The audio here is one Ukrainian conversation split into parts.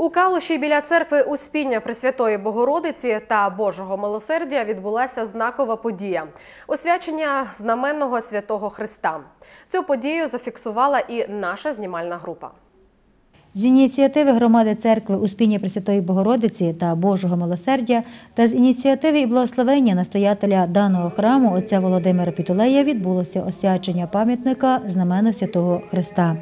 У Калуші біля церкви Успіння Пресвятої Богородиці та Божого милосердя відбулася знакова подія освячення знаменного святого Христа. Цю подію зафіксувала і наша знімальна група. З ініціативи громади церкви Успіння Пресвятої Богородиці та Божого милосердя та з ініціативи і благословення настоятеля даного храму отця Володимира Пітулея відбулося освячення пам'ятника знамена святого Христа.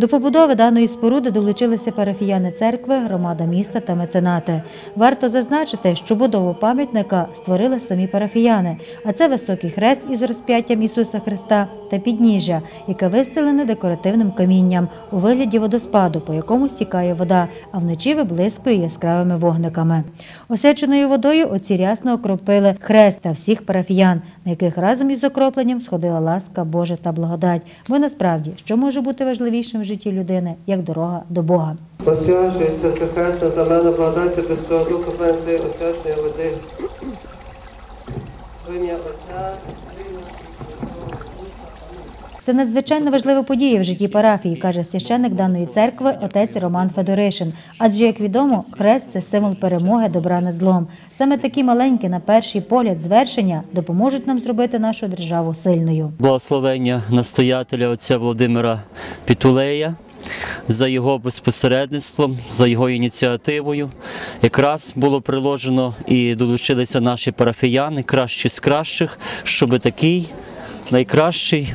До побудови даної споруди долучилися парафіяни церкви, громада міста та меценати. Варто зазначити, що будову пам'ятника створили самі парафіяни, а це високий хрест із розп'яттям Ісуса Христа та підніжжя, яке вистелене декоративним камінням у вигляді водоспаду, по якому стікає вода, а вночі виблискує яскравими вогниками. Осяченою водою отці рясно окропили хрест та всіх парафіян, на яких разом із окропленням сходила ласка Божа та благодать. Бо насправді, що може бути важливішим в житті людини, як дорога до Бога. Освячується це хресно за мене благодаті Христого Духа Пенти, освячення води. В ім'я Отця, Сина і Святого Духа. Це надзвичайно важлива подія в житті парафії, каже священник даної церкви отець Роман Федоришин. Адже, як відомо, хрест це символ перемоги добра над злом. Саме такі маленькі, на перший погляд, звершення допоможуть нам зробити нашу державу сильною. благословення настоятеля отця Володимира Пітулея за його безпосередництвом, за його ініціативою. Якраз було приложено і долучилися наші парафіяни, кращі з кращих, щоб такий найкращий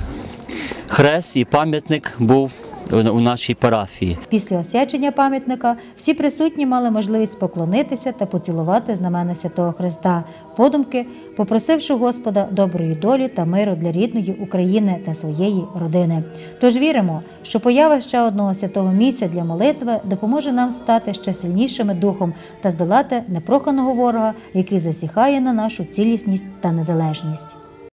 хрест і пам'ятник був у нашій парафії. Після освячення пам'ятника всі присутні мали можливість поклонитися та поцілувати знамена святого Христа, подумки, попросивши Господа доброї долі та миру для рідної України та своєї родини. Тож віримо, що поява ще одного святого місця для молитви допоможе нам стати ще сильнішими духом та здолати непроханого ворога, який засіхає на нашу цілісність та незалежність.